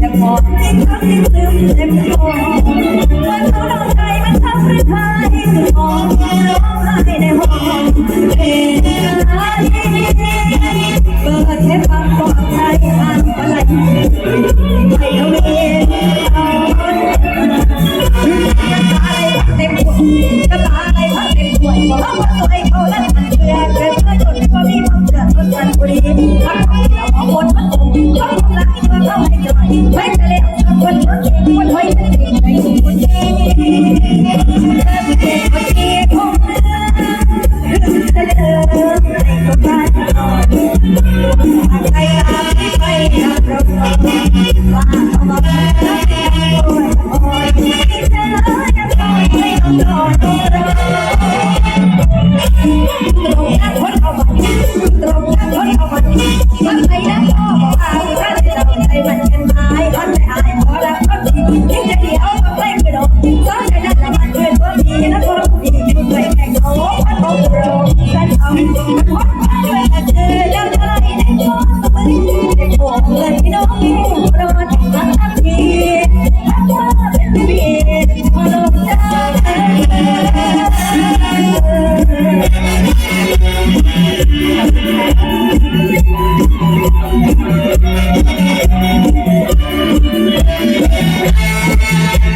แต่พอที่เขาที่ลืมเต็มโตมันเขาดอกใจมันทำให้ไทยมองร้องไห้ในห้องเอ็นไอเปิดเทปฟังก่อนใจอ่านอะไรไม่เอาเอง ไม่จะแล้วคนเก่งคนไว้ใจคนเก่ง ยิ่งจเดียวก็เล่นไปโดนซ้อนใจนั่นละมันเกินพอดีนะเธอผู้หญิงแข่แข่งโอ้พัดโอ้โหแฟนทำ Yeah.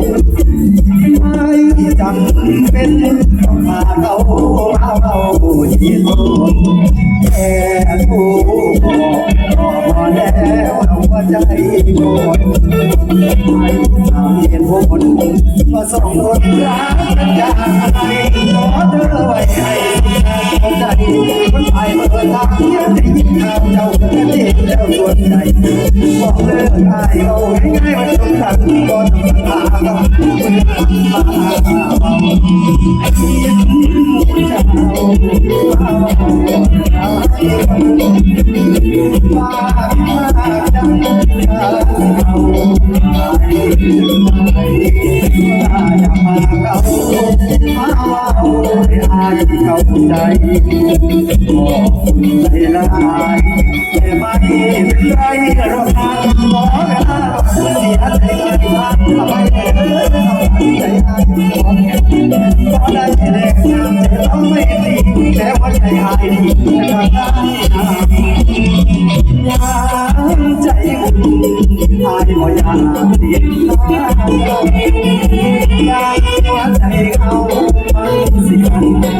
ที่ไม่จำเป็นต้องพาเขามาเอาที่โตแค่ผู้บอพอแล้วเอาหัวใจโกรธไม่ทำเหตุผลมาส่งคนรักกันย่างไรขอเธอไว้ให้เข้าใจคนไทยเมื่อทางได้ยินข่าวเจ้าเกิดเองแล้วส่วนใหญ่บอกเลิกอายเอาง่ายๆมันสำคัญก่อนพาเราเมื่อมาเมาไอ้เสียงเจ้ามาว่า เข้าใจใจละอายแต่ไม่เป็นไรหรอกนะขอเวลาเสียใจกันบ้างทำไมเออใจอายขอแค่ขอได้แค่แต่ต้องไม่ดีแต่ว่าใจอายดีจะทำได้ยามใจอายบ่อยากเสียตาอยากหัวใจเขามันเสียใจยามใจร้อนเสียใจทั้งที่เขาอาจจะกันใจถ้าจากการที่เสียง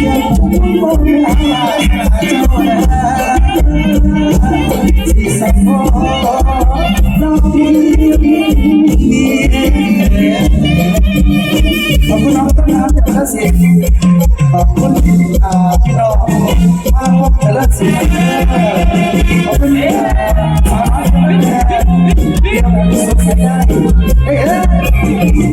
ขอบคุณน้องต้นน้ำจากละสิขอบคุณอ่าพี่น้องมาพบแต่ละสิขอบคุณอ่าสาวน้อยคนแก่เรียกแบบสุขสันต์ได้เฮ้ย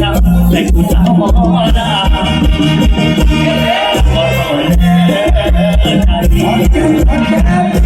ช้ำให้กูสามองมาวเดินหน้าไม่ลงน้ำลงน้ำก็คนรักใจ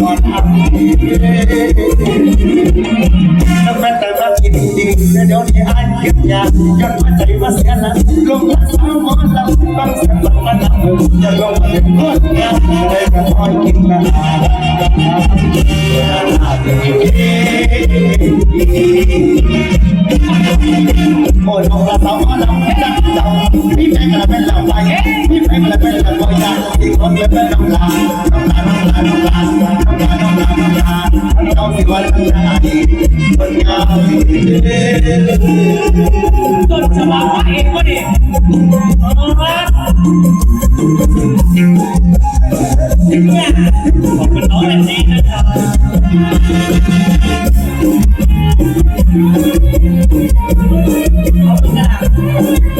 กระเป็นอะไรกันพี่ยิ่งกระเจ้าบ้านพี่ยิ่งกระเป็นเจ้าต้องต้องกระเป็นสักบาบาสนามกระเป็นไอ้ที่ได้สอนก่อนตอนสามก่อนอัพกระเป็นแต่ว่ากินดีเดี๋ยวนี้ไอ้คิดยากย้อนมาใจว่าเสียละลงมาสาวมอเราต้องสักบาบาจะลงมาเป็นคนงานเลยกันคอยกินกัน โอ้ยน้องเราสาวเราจับเจ้าพี่แม่กระเป็นเราไปพี่แม่กระเป็นเราไปอีกคนเลยเป็นน้องลาน้องลาน้องลาน้องลาน้องลาน้องลาน้องลาน้องสิวันนี้คนงามต้นฉบับว่าเองวะดิเออเนี่ยขอบคุณน้องแอนดี้นะครับ เอบคุณน